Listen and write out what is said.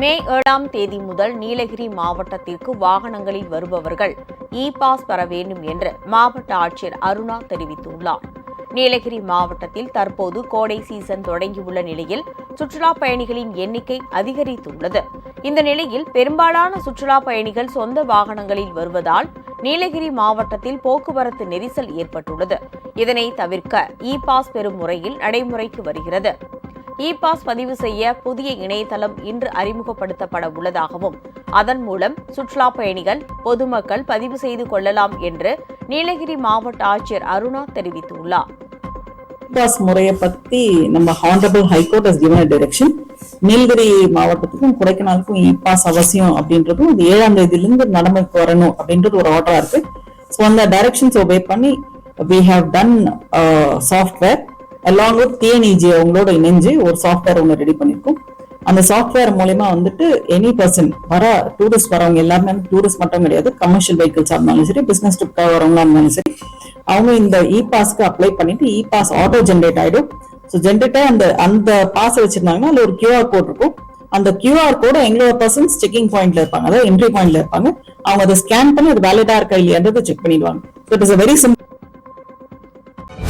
மே ஏழாம் தேதி முதல் நீலகிரி மாவட்டத்திற்கு வாகனங்களில் வருபவர்கள் இ பாஸ் பெற வேண்டும் என்று மாவட்ட ஆட்சியர் அருணா தெரிவித்துள்ளார். நீலகிரி மாவட்டத்தில் தற்போது கோடை சீசன் தொடங்கியுள்ள நிலையில் சுற்றுலா பயணிகளின் எண்ணிக்கை அதிகரித்துள்ளது. இந்த நிலையில் பெரும்பாலான சுற்றுலா பயணிகள் சொந்த வாகனங்களில் வருவதால் நீலகிரி மாவட்டத்தில் போக்குவரத்து நெரிசல் ஏற்பட்டுள்ளது. இதனை தவிர்க்க இ பாஸ் பெறும் முறையில் நடைமுறைக்கு வருகிறது. E இ பாஸ் பதிவு செய்ய புதிய இணையதளம் இன்று அறிமுகப்படுத்தப்பட உள்ளதாகவும் அதன் மூலம் சுற்றுலா பயணிகள் பொதுமக்கள் பதிவு செய்து கொள்ளலாம் என்று நீலகிரி மாவட்ட ஆட்சியர் அருணா தெரிவித்துள்ளார். E பாஸ் முறையை பத்தி நம்ம honourable high court has given direction Nilgiri மாவட்டத்துக்கும் கொடைக்கானலுக்கும் e இ பாஸ் அவசியம் அப்படின்றதும் இது ஏழாம் தேதியிலிருந்து நடைமுறைக்கு வரணும் அப்படின்றது ஒரு ஆர்டரா இருக்கு. ஸோ அந்த டைரக்ஷன்ஸ் ஒபே பண்ணி we have done software along with TNEG அவங்களோட இணைஞ்சு ஒரு சாஃப்ட்வேர் ஒன்று ரெடி பண்ணியிருக்கோம் அந்த சாஃப்ட்வேர் மூலயமா வந்துட்டு எனி பர்சன் வர டூரிஸ்ட் வரவங்க எல்லாருமே டூரிஸ்ட் மட்டும் கிடையாது கமர்ஷியல் வெஹிக்கிள்ஸாக இருந்தாலும் சரி பிஸ்னஸ் ட்ரிப்காக வரவங்களா இருந்தாலும் சரி அவங்க இந்த இ பாஸ்க்கு அப்ளை பண்ணிட்டு இ பாஸ் ஆட்டோ ஜென்ரேட் ஆயிடும் ஸோ ஜென்ரேட்டாக அந்த அந்த பாஸ் வச்சிருந்தாங்கன்னா அதில் ஒரு கியூஆர் கோட் இருக்கும். அந்த கியூஆர் கோட எங்களோட பர்சன்ஸ் செக்கிங் பாயிண்ட்ல இருப்பாங்க. அதாவது என்ட்ரி பாயிண்ட்ல இருப்பாங்க. அவங்க அதை ஸ்கேன் பண்ணி அது வேலிடா இருக்கா இல்லையான்றதை செக் பண்ணிடுவாங்க. It is very simple